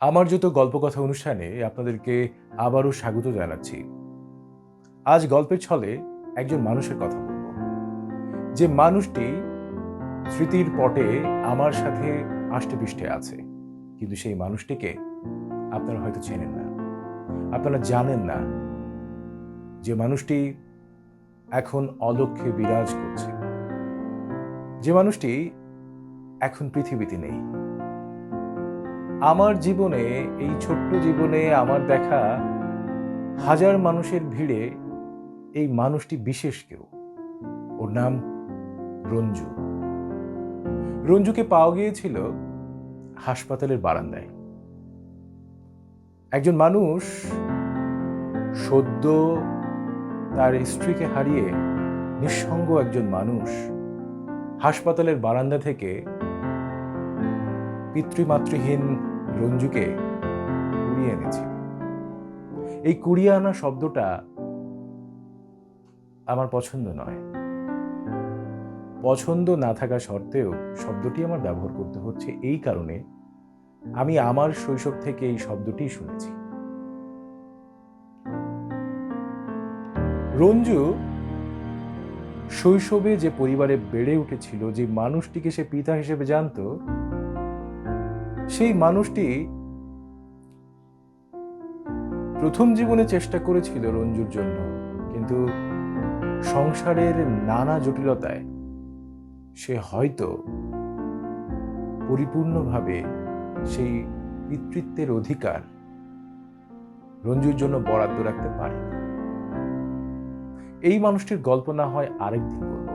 আমার যত গল্পকথা অনুষ্ঠানে আপনাদেরকে আবারও স্বাগত জানাচ্ছি। আজ গল্পের ছলে একজন মানুষের কথা বলব। যে মানুষটি স্মৃতির পটে আমার সাথে আষ্টেপৃষ্ঠে আছে। কিন্তু সেই মানুষটিকে আপনারা হয়তো চেনেন না। আপনারা জানেন না যে মানুষটি এখন অলক্ষ্যে বিরাজ করছে। যে মানুষটি এখন পৃথিবীতে নেই। আমার জীবনে, এই ছোট্ট জীবনে আমার দেখা হাজার মানুষের ভিড়ে এই মানুষটি বিশেষ কেউ। ওর নাম রঞ্জু। রঞ্জুকে পাওয়া গিয়েছিল হাসপাতালের বারান্দায়। একজন মানুষ সদ্য তার স্ত্রীকে হারিয়ে নিঃসঙ্গ একজন মানুষ হাসপাতালের বারান্দা থেকে পিতৃমাতৃহীন রঞ্জুকে কুড়িয়ে এনেছিল এই কুড়িয়ে আনা শব্দটা আমার পছন্দ নয়। পছন্দ না থাকা সত্ত্বেও শব্দটি আমার ব্যবহার করতে হচ্ছে এই কারণে আমি আমার শৈশব থেকে এই শব্দটি শুনেছি। রঞ্জু শৈশবে যে পরিবারে বেড়ে উঠেছিল, যে মানুষটিকে সে পিতা হিসেবে জানতো সেই মানুষটি প্রথম জীবনে চেষ্টা করেছিল রঞ্জুর জন্য, কিন্তু সংসারের নানা জটিলতায় সে হয়তো পরিপূর্ণভাবে সেই পিতৃত্বের অধিকার রঞ্জুর জন্য বরাদ্দ রাখতে পারে এই মানুষটির গল্প না হয় আরেকদিন বলব।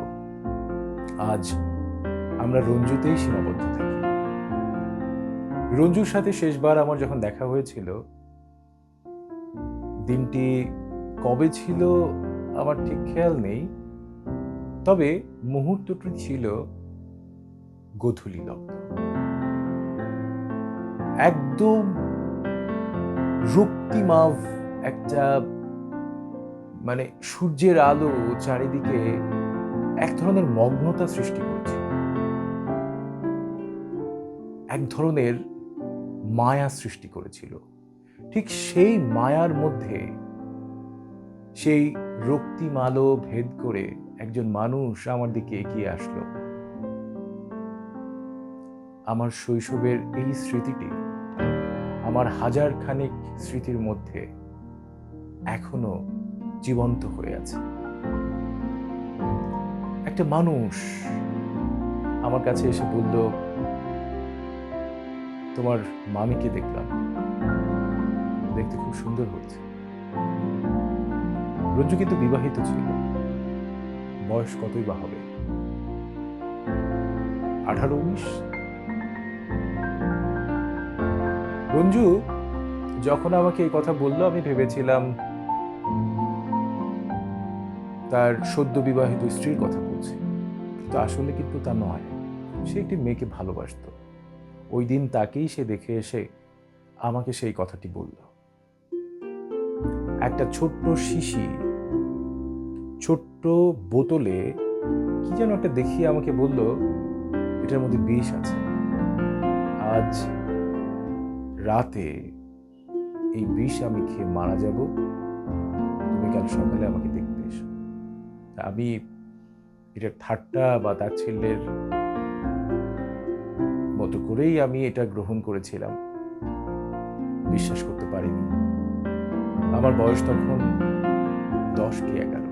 আজ আমরা রঞ্জুতেই সীমাবদ্ধ থাকি। রঞ্জুর সাথে শেষবার আমার যখন দেখা হয়েছিল, দিনটি কবে ছিল আমার ঠিক খেয়াল নেই, তবে মুহূর্তটি ছিল গধূলি লগ্ন। একদম রক্তিমাভ একটা মানে সূর্যের আলো চারিদিকে এক ধরনের মগ্নতা সৃষ্টি করেছে এক ধরনের মায়া সৃষ্টি করেছিল। ঠিক সেই মায়ার মধ্যে সেই রক্তিম আলো ভেদ করে একজন মানুষ আমার দিকে এগিয়ে আসলো। আমার শৈশবের এই স্মৃতিটি আমার হাজার খানিক স্মৃতির মধ্যে এখনও জীবন্ত হয়ে আছে। একটা মানুষ আমার কাছে এসে বলল তোমার মামিকে দেখলাম। দেখতে খুব সুন্দর হয়েছে। রঞ্জু কিন্তু বিবাহিত ছিল। বয়স কতই বা হবে? আঠারো, উনিশ? রঞ্জু, যখন আমাকে এই কথা বলল, আমি ভেবেছিলাম তার সদ্য বিবাহিত স্ত্রীর কথা বলছে। কিন্তু আসলে কিন্তু তা নয়। সে একটি মেয়েকে ভালোবাসত। ওই দিন তাকেই সে দেখে এসে আমাকে সেই কথাটি বলল। একটা ছোট্ট শিশি, ছোট্ট বোতলে কি যেন একটা দেখিয়ে আমাকে বলল, এটার মধ্যে বিষ আছে। আজ রাতে এই বিষ আমি খেয়ে মারা যাব। তুমি কাল সকালে আমাকে দেখতে এসো। আমি এটা ঠাট্টা বা তাচ্ছিল্যের মতো করেই আমি এটা গ্রহণ করেছিলাম। বিশ্বাস করতে পারিনি। আমার বয়স তখন দশ কি এগারো।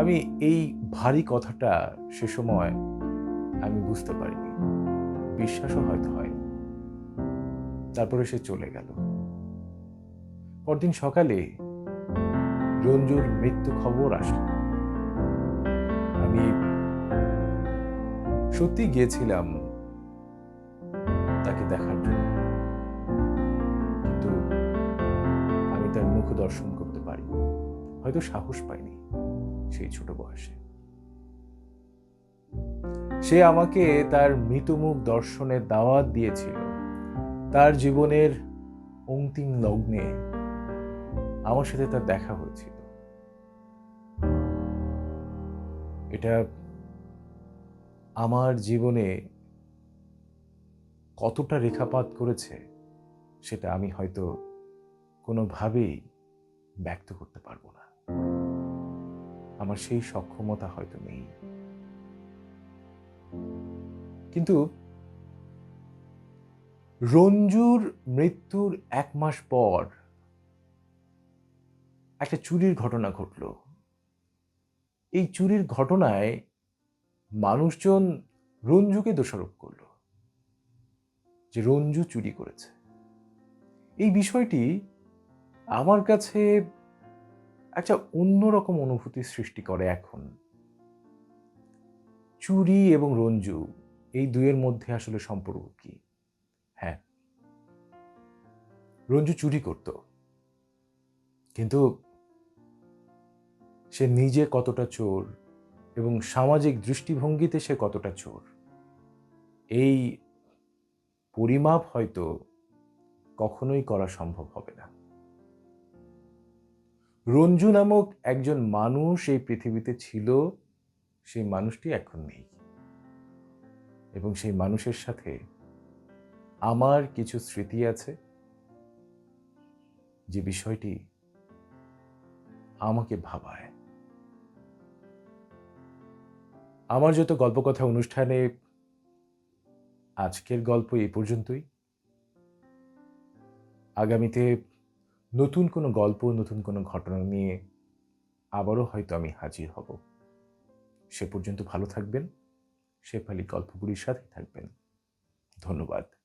আমি এই ভারী কথাটা সে সময় আমি বুঝতে পারিনি। বিশ্বাসও হয়তো হয়নি। তারপরে সে চলে গেল। পরদিন সকালে রঞ্জুর মৃত্যু খবর আসলো। আমি সত্যি গিয়েছিলাম তাকে দেখার জন্য। কিন্তু আমি তার মুখ দর্শন করতে পারি হয়তো সাহস পাইনি সেই ছোট বয়সে। সে আমাকে তার মৃতমুখ দর্শনের দাওয়াত দিয়েছিল। তার জীবনের অন্তিম লগ্নে আমার সাথে তার দেখা হয়েছিল। এটা আমার জীবনে কতটা রেখাপাত করেছে, সেটা আমি হয়তো কোনোভাবেই ব্যক্ত করতে পারব না। আমার সেই সক্ষমতা হয়তো নেই। কিন্তু রঞ্জুর মৃত্যুর এক মাস পর একটা চুরির ঘটনা ঘটল। এই চুরির ঘটনায় মানুষজন রঞ্জুকে দোষারোপ করল। যে রঞ্জু চুরি করেছে। এই বিষয়টি আমার কাছে একটা অন্যরকম অনুভূতি সৃষ্টি করে এখন। চুরি এবং রঞ্জু, এই দুয়ের মধ্যে আসলে সম্পর্ক কি? হ্যাঁ। রঞ্জু চুরি করত। কিন্তু সে নিজে কতটা চোর এবং সামাজিক দৃষ্টিভঙ্গিতে সে কতটা চোর, এই পরিমাপ হয়তো কখনোই করা সম্ভব হবে না। রঞ্জু নামক একজন মানুষ এই পৃথিবীতে ছিল, সেই মানুষটি এখন নেই। এবং সেই মানুষের সাথে আমার কিছু স্মৃতি আছে, যে বিষয়টি আমাকে ভাবায়। আমার যত গল্পকথা অনুষ্ঠানে আজকের গল্প এই পর্যন্তই। আগামীতে নতুন কোনো গল্প, নতুন কোনো ঘটনা নিয়ে আবারও হয়তো আমি হাজির হব। সে পর্যন্ত ভালো থাকবেন। শেফালি গল্পগুলির সাথে থাকবেন। ধন্যবাদ।